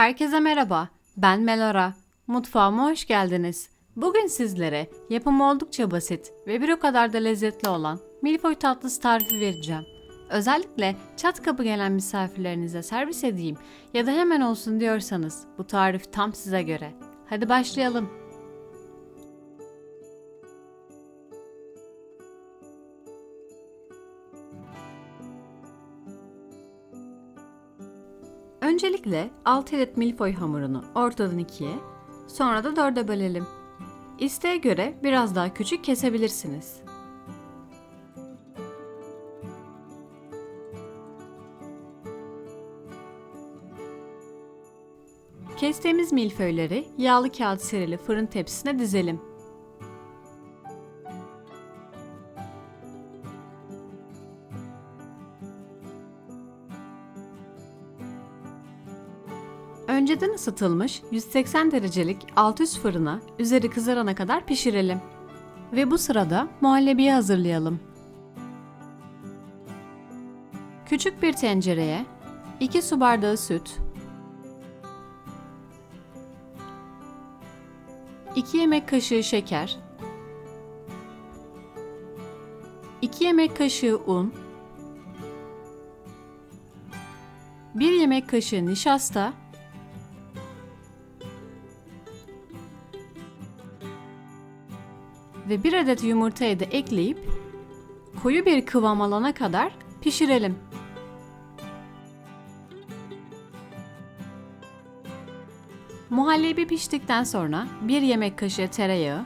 Herkese merhaba. Ben Melara. Mutfağıma hoş geldiniz. Bugün sizlere yapımı oldukça basit ve bir o kadar da lezzetli olan milföy tatlısı tarifi vereceğim. Özellikle çat kapı gelen misafirlerinize servis edeyim ya da hemen olsun diyorsanız bu tarif tam size göre. Hadi başlayalım. Öncelikle 6 adet milföy hamurunu ortadan ikiye, sonra da dörde bölelim. İsteğe göre biraz daha küçük kesebilirsiniz. Kestiğimiz milföyleri yağlı kağıt serili fırın tepsisine dizelim. Önceden ısıtılmış 180 derecelik alt üst fırına üzeri kızarana kadar pişirelim. Ve bu sırada muhallebiyi hazırlayalım. Küçük bir tencereye 2 su bardağı süt, 2 yemek kaşığı şeker, 2 yemek kaşığı un, 1 yemek kaşığı nişasta ve bir adet yumurtayı da ekleyip koyu bir kıvam alana kadar pişirelim. Muhallebi piştikten sonra bir yemek kaşığı tereyağı,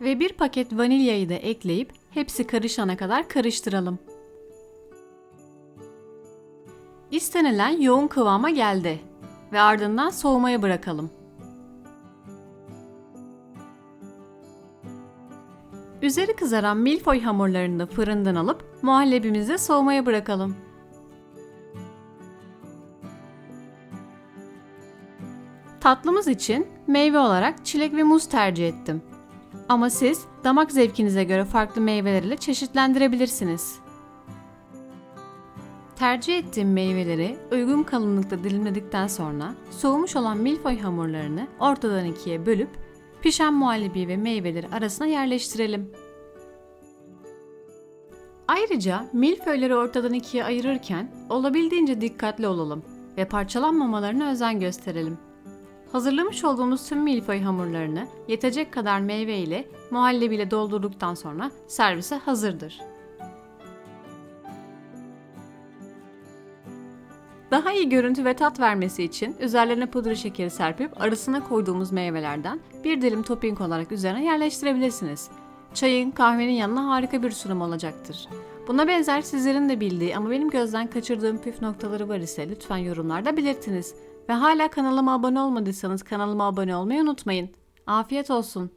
ve bir paket vanilyayı da ekleyip hepsi karışana kadar karıştıralım. İstenilen yoğun kıvama geldi ve ardından soğumaya bırakalım. Üzeri kızaran milföy hamurlarını da fırından alıp muhallebimizi soğumaya bırakalım. Tatlımız için meyve olarak çilek ve muz tercih ettim. Ama siz damak zevkinize göre farklı meyveler ile çeşitlendirebilirsiniz. Tercih ettiğim meyveleri uygun kalınlıkta dilimledikten sonra soğumuş olan milföy hamurlarını ortadan ikiye bölüp pişen muhallebi ve meyveleri arasına yerleştirelim. Ayrıca milföyleri ortadan ikiye ayırırken olabildiğince dikkatli olalım ve parçalanmamalarına özen gösterelim. Hazırlamış olduğumuz tüm milföy hamurlarını yetecek kadar meyve ile muhallebiyle doldurduktan sonra servise hazırdır. Daha iyi görüntü ve tat vermesi için üzerlerine pudra şekeri serpip arasına koyduğumuz meyvelerden bir dilim topping olarak üzerine yerleştirebilirsiniz. Çayın, kahvenin yanına harika bir sunum olacaktır. Buna benzer sizlerin de bildiği ama benim gözden kaçırdığım püf noktaları var ise lütfen yorumlarda belirtiniz. Ve hala kanalıma abone olmadıysanız kanalıma abone olmayı unutmayın. Afiyet olsun.